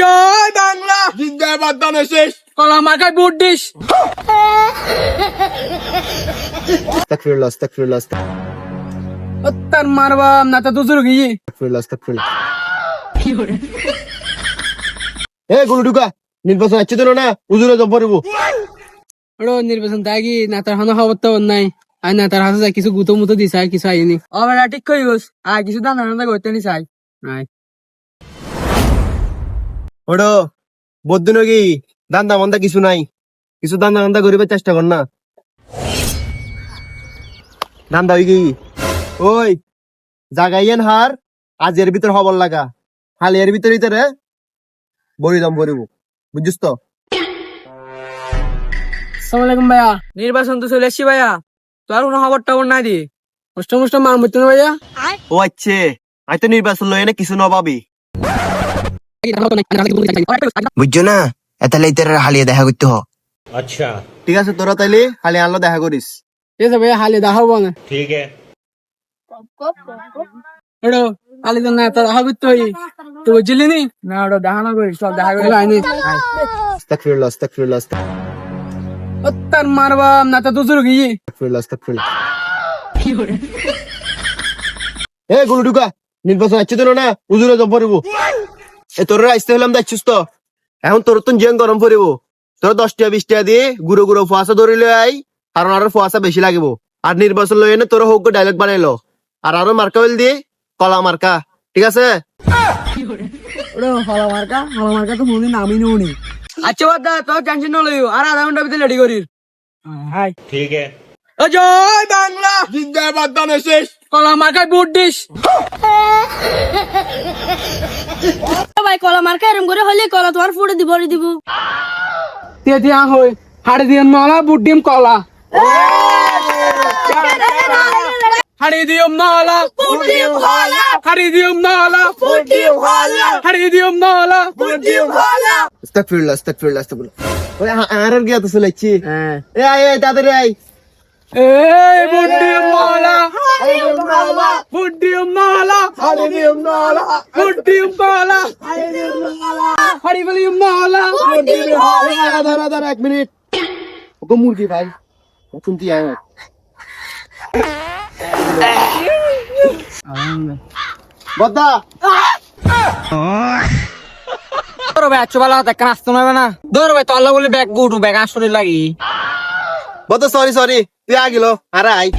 জয় বাংলা। জিন্দাবাদ দানে শেষ কলা মার্কায় বুট আস্তাগফিরুল্লাহ আস্তাগফিরুল্লাহ তার মারবা না তা দুজুর গিয়ে। আস্তাগফিরুল্লাহ আস্তাগফিরুল্লাহ এ গুলু ঢুকা নির্বাচন আছে তো না উজুরে জব পড়ব। ওড়ো নির্বাচন দাগি না তার হানো খবর তো নাই। আর না তার হাতে কিছু গুতো মুতো দিছে আর কিছু আইনি। আবার ঠিক কই গস আর কিছু দান দান করতে নি চাই নাই ওড়ো বদ্দু নাকি দান্দা মন্দা কিছু নাই? কিছু দান্দা মন্দা করিবার চেষ্টা কর না। দান্দা হই গই ওই জাগাইয়েন হার আজ এর ভিতর হবল লাগা। হাল এর ভিতর ভিতরে বড়ি দাম পড়ব বুঝছিস তো? আসসালামু আলাইকুম ভাইয়া। নির্বাচন তো চলে এসছি ভাইয়া। তো আর কোনো খবর টবর নাই দি। মুষ্ট মুষ্ট মার মতো না ভাইয়া। ও আচ্ছা আই তো নির্বাচন লই এনে কিছু নবাবি বুঝছ না? তাহলে হালিয়ে দেখা করতে হ। আচ্ছা। ঠিক আছে তোরা তাইলে হালি আনলো দেখা করিস। ঠিক আছে ভাইয়া হালি দেখা হব না। ঠিক আছে আলি তো না দেখা করতে হই। তো বুঝলি নি? না ওটা দেখা না করিস সব দেখা করে। আনি আচ্ছা। আস্তাগফিরুল্লাহ আস্তাগফিরুল্লাহ আস্তাগফিরুল্লাহ মারবা না তো দুজুর গিয়ে আস্তাগফিরুল্লাহ আস্তাগফিরুল্লাহ। এ গুলু ঢুকা নির্বাচন আচ্ছা আছে তো না উজুরে জব এ তোর আইসতে হলাম দেখছিস তো? এখন তোর তো জেন গরম পড়িব। তোর দশ টাকা বিশ টাকা দিয়ে গুঁড়ো গুঁড়ো ফোয়াশা ধরে আই আর আরও ফোয়াশা বেশি লাগিব। আর নির্বাচন লই এনে তোর হোক ডাইলগ বানাইলো আর আরও মার্কা হইল দিয়ে কলা মার্কা। ঠিক আছে? হলা মার্কা হলা আচ্ছা আধা ঘণ্টার ভিতরে রেডি করির বাংলা! জিন্দাবাদ কলা মার্কায় ভোট ভাই কলা মার্কা এরম করে হলে কলা তোমার ফুটে দিব দিব। তে দিয়া হই হাড়ি দিয়ে নলা কলা। হাড়ি দিয়ম নলা হাড়ি দিয়ম নলা হাড়ি দিয়ম নলা আস্তাগফিরুল্লাহ আস্তাগফিরুল্লাহ আস্তাগফিরুল্লাহ। ওই আর আর গিয়া তো চলাইছি হ্যাঁ। এ আয় আয় তাড়াতাড়ি আয়। এই বুট বুট ডিম নলা হালি দিম নালা বুট ডিম নলা হাড়ি বলিম নলা দাঁড়া দাঁড়া দাঁড়া এক মিনিট। ওকে মুরগি ভাই শুনতি আয়। বদ্দা। তোর ভাই ভালো হাতে কাজ তো নেবে না। ধর ভাই তল্লা বলে ব্যাগ গুটু ব্যাগ আসলে লাগি। বদ্দা সরি সরি তুই আগিলো আরে আয়।